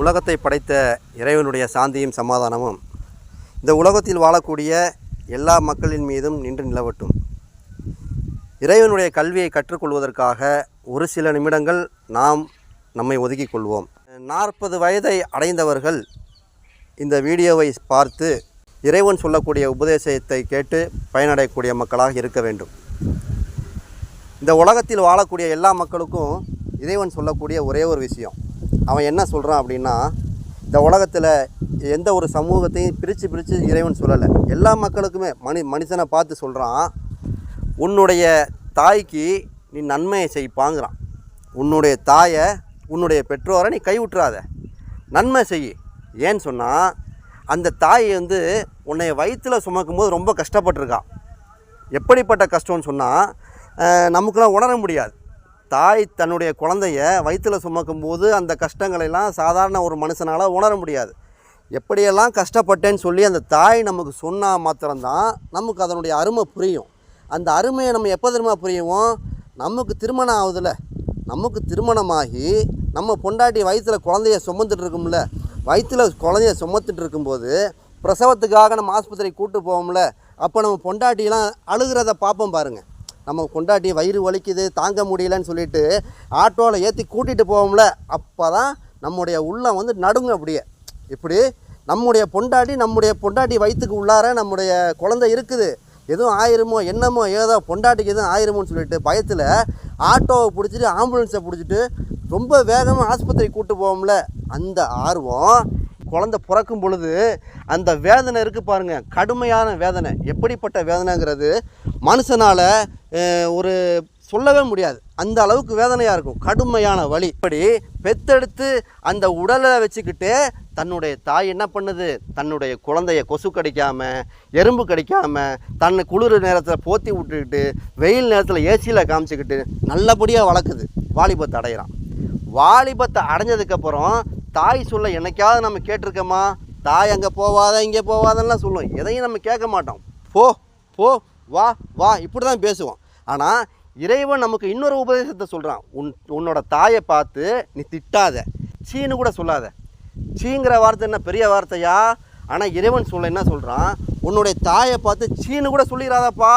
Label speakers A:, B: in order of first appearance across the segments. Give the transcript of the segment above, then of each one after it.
A: உலகத்தை படைத்த இறைவனுடைய சாந்தியும் சமாதானமும் இந்த உலகத்தில் வாழக்கூடிய எல்லா மக்களின் மீதும் நின்று நிலவட்டும். இறைவனுடைய கல்வியை கற்றுக்கொள்வதற்காக ஒரு சில நிமிடங்கள் நாம் நம்மை ஒதுக்கிக் கொள்வோம். நாற்பது வயதை அடைந்தவர்கள் இந்த வீடியோவை பார்த்து இறைவன் சொல்லக்கூடிய உபதேசத்தை கேட்டு பயனடையக்கூடிய மக்களாக இருக்க வேண்டும். இந்த உலகத்தில் வாழக்கூடிய எல்லா மக்களுக்கும் இறைவன் சொல்லக்கூடிய ஒரே ஒரு விஷயம். அவன் என்ன சொல்கிறான் அப்படின்னா இந்த உலகத்தில் எந்த ஒரு சமூகத்தையும் பிரித்து பிரித்து இறைவன் சொல்லலை. எல்லா மக்களுக்குமே மனி மனுஷனை பார்த்து சொல்கிறான் உன்னுடைய தாய்க்கு நீ நன்மையை செய்ப்பாங்கிறான். உன்னுடைய தாயை உன்னுடைய பெற்றோரை நீ கைவிட்டுறாத. நன்மை செய் ஏன்னு சொன்னால் அந்த தாய் வந்து உன்னை வயிற்றில் சுமக்கும்போது ரொம்ப கஷ்டப்பட்டிருக்கா. எப்படிப்பட்ட கஷ்டம்னு சொன்னால் நமக்குலாம் உணர முடியாது. தாய் தன்னுடைய குழந்தைய வயிற்றில் சுமக்கும்போது அந்த கஷ்டங்களெல்லாம் சாதாரண ஒரு மனுஷனால் உணர முடியாது. எப்படியெல்லாம் கஷ்டப்பட்டேன்னு சொல்லி அந்த தாய் நமக்கு சொன்னால் மாத்திரம்தான் நமக்கு அதனுடைய அருமை புரியும். அந்த அருமையை நம்ம எப்போ திரும்ப புரியுவோம்? நமக்கு திருமணம் ஆகுதில்ல நமக்கு திருமணமாகி நம்ம பொண்டாட்டி வயிற்றில் குழந்தைய சுமந்துட்டு இருக்கும்ல. வயிற்றில் குழந்தைய சுமத்துட்டு இருக்கும்போது பிரசவத்துக்காக நம்ம ஆஸ்பத்திரி கூப்பிட்டு போவோம்ல. அப்போ நம்ம பொண்டாட்டிலாம் அழுகிறத பார்ப்போம் பாருங்கள் நம்ம கொண்டாட்டி வயிறு வலிக்குது தாங்க முடியலன்னு சொல்லிட்டு ஆட்டோவில் ஏற்றி கூட்டிகிட்டு போவோம்ல அப்போ தான் நம்முடைய உள்ளம் வந்து நடுங்க அப்படியே. இப்படி நம்முடைய பொண்டாட்டி நம்முடைய பொண்டாட்டி வயிற்றுக்கு உள்ளார நம்முடைய குழந்தை இருக்குது. எதுவும் ஆயிருமோ என்னமோ ஏதோ பொண்டாட்டிக்கு எதுவும் ஆயிருமோன்னு சொல்லிட்டு பயத்தில் ஆட்டோவை பிடிச்சிட்டு ஆம்புலன்ஸை பிடிச்சிட்டு ரொம்ப வேகமாக ஆஸ்பத்திரி கூட்டு போவோம்ல. அந்த ஆர்வம் குழந்தை பிறக்கும் பொழுது அந்த வேதனை இருக்குது பாருங்கள் கடுமையான வேதனை. எப்படிப்பட்ட வேதனைங்கிறது மனுஷனால் ஒரு சொல்லவே முடியாது. அந்த அளவுக்கு வேதனையாக இருக்கும். கடுமையான வலி. இப்படி பெத்தெடுத்து அந்த உடலை வச்சுக்கிட்டு தன்னுடைய தாய் என்ன பண்ணுது? தன்னுடைய குழந்தைய கொசு கடிக்காம எறும்பு கடிக்காம தன்னை குளிர் நேரத்தில் போத்தி விட்டுக்கிட்டு வெயில் நேரத்தில் ஏசியில் காமிச்சிக்கிட்டு நல்லபடியாக வளர்க்குது. வாலிபத்தை அடையிறான். வாலிபத்தை அடைஞ்சதுக்கப்புறம் தாய் சொல்ல என்னைக்காவது நம்ம கேட்டிருக்கோமா? தாய் அங்கே போவாத இங்கே போவாதெல்லாம் சொல்லுவோம் எதையும் நம்ம கேட்க மாட்டோம். போ போ. வா வா இப்படி தான் பேசுவோம். ஆனால் இறைவன் நமக்கு இன்னொரு உபதேசத்தை சொல்கிறான் உன் உன்னோட தாயை பார்த்து நீ திட்டாத. சீன்னு கூட சொல்லாத. சீங்கிற வார்த்தை என்ன? பெரிய வார்த்தையா? ஆனால் இறைவன் சொல்ல என்ன சொல்கிறான் உன்னுடைய தாயை பார்த்து சீன்னு கூட சொல்லிடாதப்பா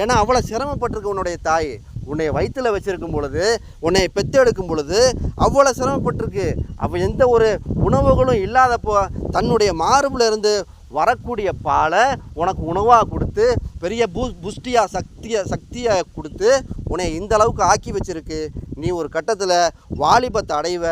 A: ஏன்னா அவ்வளோ சிரமப்பட்டிருக்கு உன்னுடைய தாய். உன்னை வயிற்றில் வச்சுருக்கும் பொழுது உன்னை பெத்தெடுக்கும் பொழுது அவ்வளோ சிரமப்பட்டிருக்கு. அவள் எந்த ஒரு உணவுகளும் இல்லாதப்போ தன்னுடைய மார்பில் இருந்து வரக்கூடிய பாலை உனக்கு உணவாக கொடுத்து பெரிய பூ புஷ்டியாக சக்தியை சக்தியை கொடுத்து உன்னை இந்த அளவுக்கு ஆக்கி வச்சுருக்கு. நீ ஒரு கட்டத்தில் வாலிபத்தை அடைவ.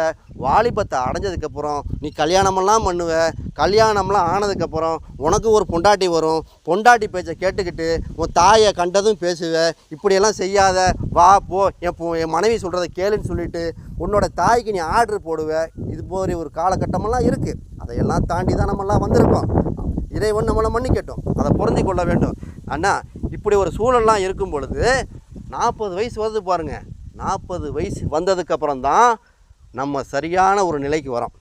A: வாலிபத்தை அடைஞ்சதுக்கப்புறம் நீ கல்யாணமெல்லாம் பண்ணுவ. கல்யாணம்லாம் ஆனதுக்கப்புறம் உனக்கு ஒரு பொண்டாட்டி வரும். பொண்டாட்டி பேச்சை கேட்டுக்கிட்டு உன் தாயை கண்டதும் பேசுவ. இப்படியெல்லாம் செய்யாத வா போ. என் என் மனைவி சொல்கிறத கேளுன்னு சொல்லிட்டு உன்னோட தாய்க்கு நீ ஆர்டர் போடுவ. இது போகிற ஒரு காலகட்டமெல்லாம் இருக்குது அதையெல்லாம் தாண்டி தான் நம்மெல்லாம் வந்திருக்கோம். இறைவன் நம்மளை மன்னிக்கட்டும். அதை பொருந்தி கொள்ள வேண்டும். அண்ணா இப்படி ஒரு சூழல்லாம் இருக்கும் பொழுது நாற்பது வயசு வருது பாருங்கள் நாற்பது வயசு வந்ததுக்கப்புறம் தான் நம்ம சரியான ஒரு நிலைக்கு வரோம்.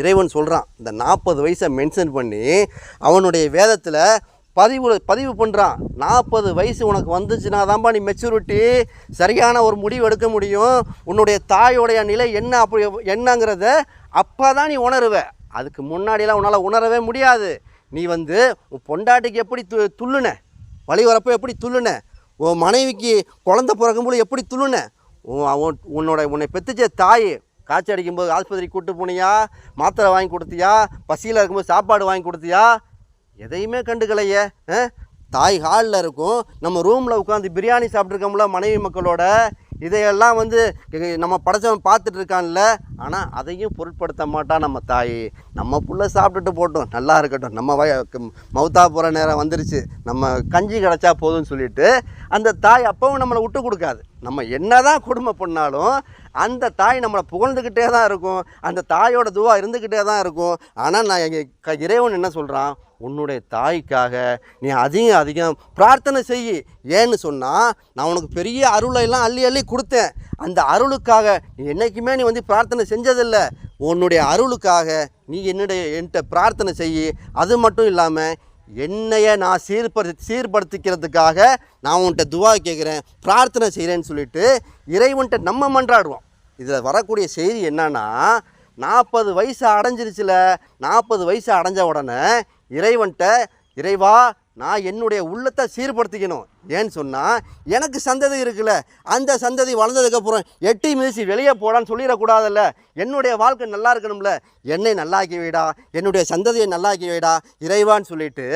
A: இறைவன் சொல்கிறான் இந்த நாற்பது வயசை மென்ஷன் பண்ணி அவனுடைய வேதத்தில் பதிவு பதிவு பண்ணுறான் நாற்பது வயசு உனக்கு வந்துச்சுன்னா தான்ப்பா நீ மெச்சூரிட்டி சரியான ஒரு முடிவு எடுக்க முடியும். உன்னுடைய தாயோடைய நிலை என்ன அப்படி என்னங்கிறத அப்போ தான் நீ உணருவ. அதுக்கு முன்னாடிலாம் உன்னால் உணரவே முடியாது. நீ வந்து உன் பொண்டாட்டிக்கு எப்படி து துள்ளுன? வழி வரப்போ எப்படி துள்ளுன? உன் மனைவிக்கு குழந்த பிறக்கும்போது எப்படி துள்ளுன? உன் உன்னோட உன்னை பெத்துச்ச தாய் காய்ச்சல் அடிக்கும்போது ஆஸ்பத்திரிக்கு கூட்டு போனியா? மாத்திரை வாங்கி கொடுத்தியா? பசியில் இருக்கும்போது சாப்பாடு வாங்கி கொடுத்தியா? எதையுமே கண்டுக்கலையே தாய் ஹாலில் இருக்கும். நம்ம ரூமில் உட்காந்து பிரியாணி சாப்பிட்ருக்கோம்ல மனைவி மக்களோட. இதையெல்லாம் வந்து நம்ம படைச்சவன் பார்த்துட்டு இருக்கான்ல. ஆனால் அதையும் பொருட்படுத்த மாட்டான் நம்ம தாய். நம்ம புள்ள சாப்பிட்டுட்டு போட்டோம். நல்லா இருக்கட்டும். நம்ம வய மௌத்தா போகிற நேரம் வந்துருச்சு. நம்ம கஞ்சி கிடச்சா போதும்னு சொல்லிட்டு அந்த தாய் அப்பவும் நம்மளை விட்டு கொடுக்காது. நம்ம என்ன தான் கொடுமை பண்ணாலும் அந்த தாய் நம்மளை புகழ்ந்துக்கிட்டே தான் இருக்கும். அந்த தாயோட துவா இருந்துக்கிட்டே தான் இருக்கும். ஆனால் நான் எங்கள் க- இறைவன் என்ன சொல்கிறான் உன்னுடைய தாய்க்காக நீ அதிகம் அதிகம் பிரார்த்தனை செய். ஏன்னு சொன்னால் நான் உனக்கு பெரிய அருளை எல்லாம் அள்ளி அள்ளி கொடுத்தேன். அந்த அருளுக்காக நீ என்றைக்குமே நீ வந்து பிரார்த்தனை செஞ்சதில்லை. உன்னுடைய அருளுக்காக நீ என்னுடைய என்கிட்ட பிரார்த்தனை செய். அது மட்டும் இல்லாமல் என்னைய நான் சீர்படு சீர்படுத்திக்கிறதுக்காக நான் உன்கிட்ட துவா கேட்குறேன் பிரார்த்தனை செய்கிறேன்னு சொல்லிட்டு இறைவன்கிட்ட நம்ம மன்றாடுவோம். இதில் வரக்கூடிய செய்தி என்னன்னா நாற்பது வயசு அடைஞ்சிருச்சுல நாற்பது வயசு அடைஞ்ச உடனே இறைவன்கிட்ட இறைவா நான் என்னுடைய உள்ளத்தை சீர்படுத்திக்கணும். ஏன்னு சொன்னால் எனக்கு சந்ததி இருக்குல்ல அந்த சந்ததி வளர்ந்ததுக்கப்புறம் எட்டி மிதிச்சு வெளியே போடான்னு சொல்லிடக்கூடாதுல்ல. என்னுடைய வாழ்க்கை நல்லா இருக்கணும்ல. என்னை நல்லாக்கி வைடா என்னுடைய சந்ததியை நல்லாக்கி வைடா இறைவான்னு சொல்லிட்டு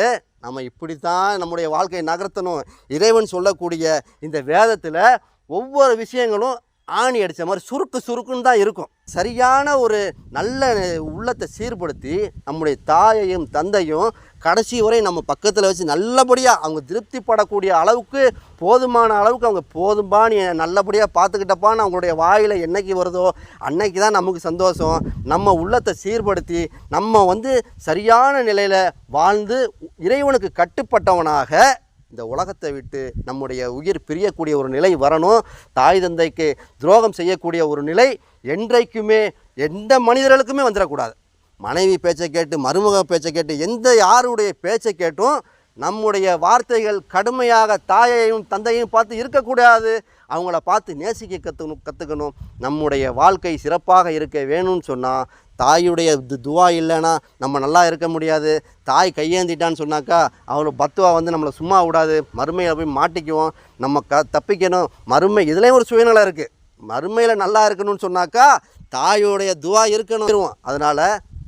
A: நம்ம இப்படி தான் நம்முடைய வாழ்க்கையை நகர்த்தணும். இறைவன் சொல்லக்கூடிய இந்த வேதத்தில் ஒவ்வொரு விஷயங்களும் ஆணி அடித்த மாதிரி சுருக்கு சுருக்குன்னு தான் இருக்கும். சரியான ஒரு நல்ல உள்ளத்தை சீர்படுத்தி நம்முடைய தாயையும் தந்தையும் கடைசி வரை நம்ம பக்கத்தில் வச்சு நல்லபடியாக அவங்க திருப்திப்படக்கூடிய அளவுக்கு போதுமான அளவுக்கு அவங்க போதும்பா நீ நல்லபடியாக பார்த்துக்கிட்டப்பான்னு அவங்களுடைய வாயில் என்னைக்கு வருதோ அன்னைக்கு தான் நமக்கு சந்தோஷம். நம்ம உள்ளத்தை சீர்படுத்தி நம்ம வந்து சரியான நிலையில் வாழ்ந்து இறைவனுக்கு கட்டுப்பட்டவனாக இந்த உலகத்தை விட்டு நம்முடைய உயிர் பிரியக்கூடிய ஒரு நிலை வரணும். தாய் தந்தைக்கு துரோகம் செய்யக்கூடிய ஒரு நிலை என்றைக்குமே எந்த மனிதர்களுக்குமே வந்துடக்கூடாது. மனைவி பேச்சை கேட்டு மருமக பேச்சை கேட்டு எந்த யாருடைய பேச்சை கேட்டும் நம்முடைய வார்த்தைகள் கடுமையாக தாயையும் தந்தையும் பார்த்து இருக்கக்கூடாது. அவங்கள பார்த்து நேசிக்க கற்றுக்கணும் கற்றுக்கணும் நம்முடைய வாழ்க்கை சிறப்பாக இருக்க வேணும்னு சொன்னால் தாயுடைய து துவா இல்லைன்னா நம்ம நல்லா இருக்க முடியாது. தாய் கையேந்திட்டான்னு சொன்னாக்கா அவளை பத்துவா வந்து நம்மளை சும்மா விடாது. மறுமையில் போய் மாட்டிக்குவோம். நம்ம க தப்பிக்கணும். மறுமை இதுலேயும் ஒரு சுயநலம் இருக்குது மறுமையில் நல்லா இருக்கணும்னு சொன்னாக்கா தாயோடைய துவா இருக்கணும். அதனால்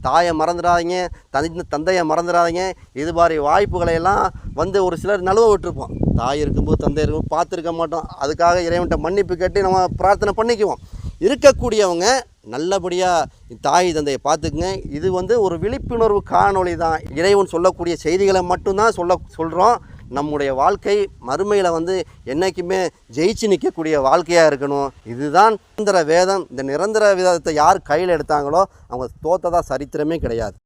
A: தாயை மறந்துடாதீங்க. தந்தை தந்தையை மறந்துடாதீங்க. இது மாதிரி வாய்ப்புகளை எல்லாம் வந்து ஒரு சிலர் நழுவ விட்டுருப்போம். தாய் இருக்கும்போது தந்தை இருக்கும்போது பார்த்துருக்க மாட்டோம். அதுக்காக இறைவன்கிட்ட மன்னிப்பு கேட்டு நம்ம பிரார்த்தனை பண்ணிக்குவோம். இருக்கக்கூடியவங்க நல்லபடியாக தாய் தந்தையை பார்த்துக்குங்க. இது வந்து ஒரு விழிப்புணர்வு காணொளி தான். இறைவன் சொல்லக்கூடிய செய்திகளை மட்டும்தான் சொல்ல சொல்கிறோம் நம்முடைய வாழ்க்கை மறுமையில் வந்து என்றைக்குமே ஜெயிச்சு நிற்கக்கூடிய வாழ்க்கையாக இருக்கணும். இதுதான் நிரந்தர வேதம். இந்த நிரந்தர வேதத்தை யார் கையில் எடுத்தாங்களோ அவங்க தோத்ததாக சரித்திரமே கிடையாது.